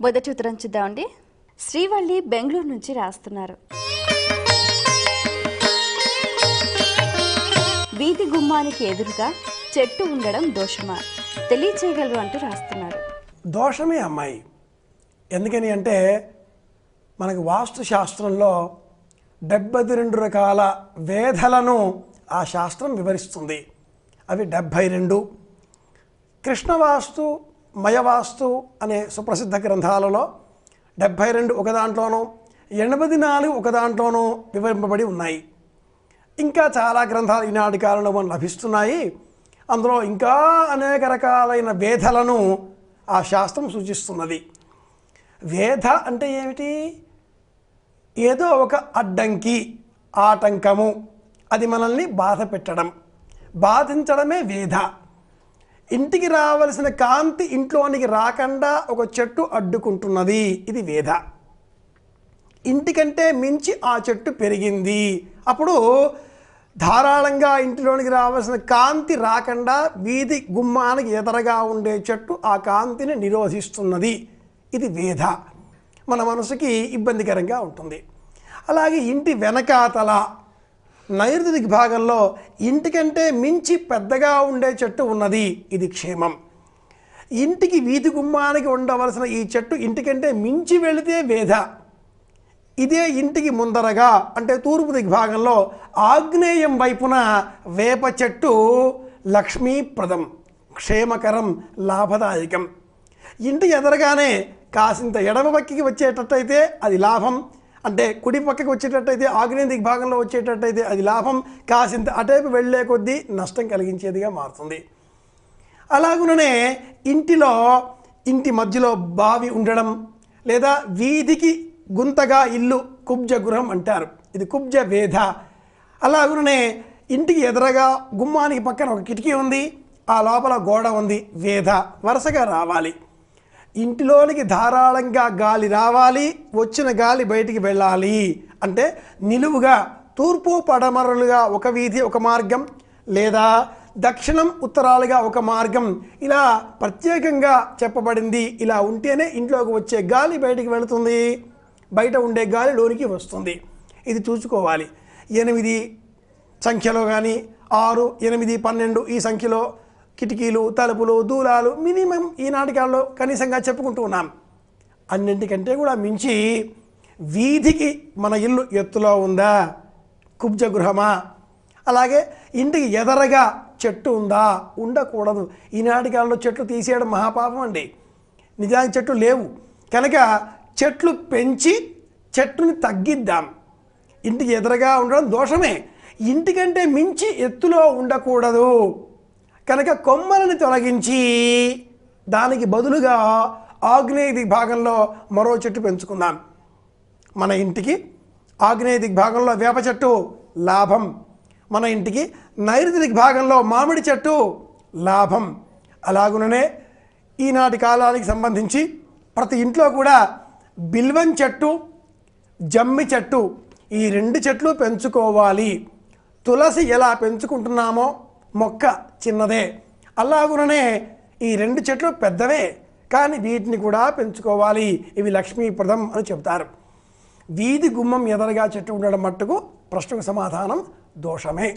మొదటి ఉత్తరం చూద్దామండి. శ్రీవల్లి బెంగళూరు నుంచి రాస్తున్నారు. వీధి గుమ్మానికి ఎదురుగా చెట్టు ఉండడం దోషమా? తెలియచేయగలరు అంటూ రాస్తున్నారు. దోషమే అమ్మాయి. ఎందుకని అంటే మనకు వాస్తు శాస్త్రంలో డెబ్బై రెండు రకాల వేధలను ఆ శాస్త్రం వివరిస్తుంది. అవి డెబ్భై రెండు. కృష్ణవాస్తు మయవాస్తు అనే సుప్రసిద్ధ గ్రంథాలలో డెబ్భై రెండు ఒక దాంట్లోనూ ఎనభై నాలుగు ఒక దాంట్లోనూ వివరింపబడి ఉన్నాయి. ఇంకా చాలా గ్రంథాలు ఈనాటి కాలంలో మనం లభిస్తున్నాయి. అందులో ఇంకా అనేక రకాలైన వేధలను ఆ శాస్త్రం సూచిస్తున్నది. వేధ అంటే ఏమిటి? ఏదో ఒక అడ్డంకి ఆటంకము. అది మనల్ని బాధ పెట్టడం బాధించడమే వేధ ఇంటికి రావలసిన కాంతి ఇంట్లోనికి రాకుండా ఒక చెట్టు అడ్డుకుంటున్నది. ఇది వేధ ఇంటికంటే మించి ఆ చెట్టు పెరిగింది. అప్పుడు ధారాళంగా ఇంటిలోనికి రావాల్సిన కాంతి రాకుండా వీధి గుమ్మానికి ఎదరగా ఉండే చెట్టు ఆ కాంతిని నిరోధిస్తున్నది. ఇది వేధ మన మనసుకి ఇబ్బందికరంగా ఉంటుంది. అలాగే ఇంటి వెనకాతల నైరుతి దిగ్భాగంలో ఇంటికంటే మించి పెద్దగా ఉండే చెట్టు ఉన్నది. ఇది క్షేమం. ఇంటికి వీధి గుమ్మానికి ఉండవలసిన ఈ చెట్టు ఇంటికంటే మించి వెళితే వేధ. ఇదే ఇంటికి ముందరగా అంటే తూర్పు దిగ్భాగంలో ఆగ్నేయం వైపున వేప చెట్టు లక్ష్మీప్రదం క్షేమకరం లాభదాయకం. ఇంటి ఎదరగానే కాసింత ఎడమ పక్కికి వచ్చేటట్టయితే అది లాభం అంటే కుడి పక్కకి వచ్చేటట్టయితే ఆగ్నేయ దిగ్భాగంలో వచ్చేటట్టయితే అది లాభం. కాసింత అటైపు వెళ్ళే కొద్దీ నష్టం కలిగించేదిగా మారుతుంది. అలాగుననే ఇంటిలో ఇంటి మధ్యలో బావి ఉండడం లేదా వీధికి గుంతగా ఇల్లు కుబ్జ గృహం అంటారు. ఇది కుబ్జ వేధ. అలాగుననే ఇంటికి ఎదురగా గుమ్మానికి పక్కన ఒక కిటికీ ఉంది. ఆ లోపల గోడ ఉంది. వేధ. వరుసగా రావాలి. ఇంటిలోనికి ధారాళంగా గాలి రావాలి వచ్చిన గాలి బయటికి వెళ్ళాలి. అంటే నిలువుగా తూర్పు పడమరలుగా ఒక వీధి ఒక మార్గం లేదా దక్షిణం ఉత్తరాలుగా ఒక మార్గం. ఇలా ప్రత్యేకంగా చెప్పబడింది. ఇలా ఉంటేనే ఇంట్లోకి వచ్చే గాలి బయటికి వెళుతుంది. బయట ఉండే గాలి లోనికి వస్తుంది. ఇది చూసుకోవాలి. ఎనిమిది సంఖ్యలో కానీ ఆరు ఎనిమిది పన్నెండు ఈ సంఖ్యలో కిటికీలు తలుపులు దూలాలు మినిమం ఈనాటి కాలంలో కనీసంగా చెప్పుకుంటూ ఉన్నాం. అన్నింటికంటే కూడా మించి వీధికి మన ఇల్లు ఎత్తులో ఉందా? కుబ్జ గృహమా అలాగే ఇంటికి ఎదరగా చెట్టు ఉందా? ఉండకూడదు. ఈనాటి కాలంలో చెట్లు తీసేయడం మహాపాపం అండి. నిజానికి చెట్లు లేవు. కనుక చెట్లు పెంచి చెట్టుని తగ్గిద్దాం. ఇంటికి ఎదురుగా ఉండడం దోషమే. ఇంటికంటే మించి ఎత్తులో ఉండకూడదు. కనుక కొమ్మలను తొలగించి దానికి బదులుగా ఆగ్నేయ దిగ్భాగంలో మరో చెట్టు పెంచుకుందాం. మన ఇంటికి ఆగ్నేయ దిగ్భాగంలో వేప చెట్టు లాభం. మన ఇంటికి నైరుతి దిగ్భాగంలో మామిడి చెట్టు లాభం. అలాగుననే ఈనాటి కాలానికి సంబంధించి ప్రతి ఇంట్లో కూడా బిల్వం చెట్టు జమ్మి చెట్టు ఈ రెండు చెట్లు పెంచుకోవాలి. తులసి ఎలా పెంచుకుంటున్నామో మొక్క చిన్నదే. అలాగుననే ఈ రెండు చెట్లు పెద్దవే. కానీ వీటిని కూడా పెంచుకోవాలి. ఇవి లక్ష్మీప్రదం అని చెబుతారు. వీధి గుమ్మం ఎదరగా చెట్టు ఉండడం మట్టుకు ప్రశ్నకు సమాధానం దోషమే.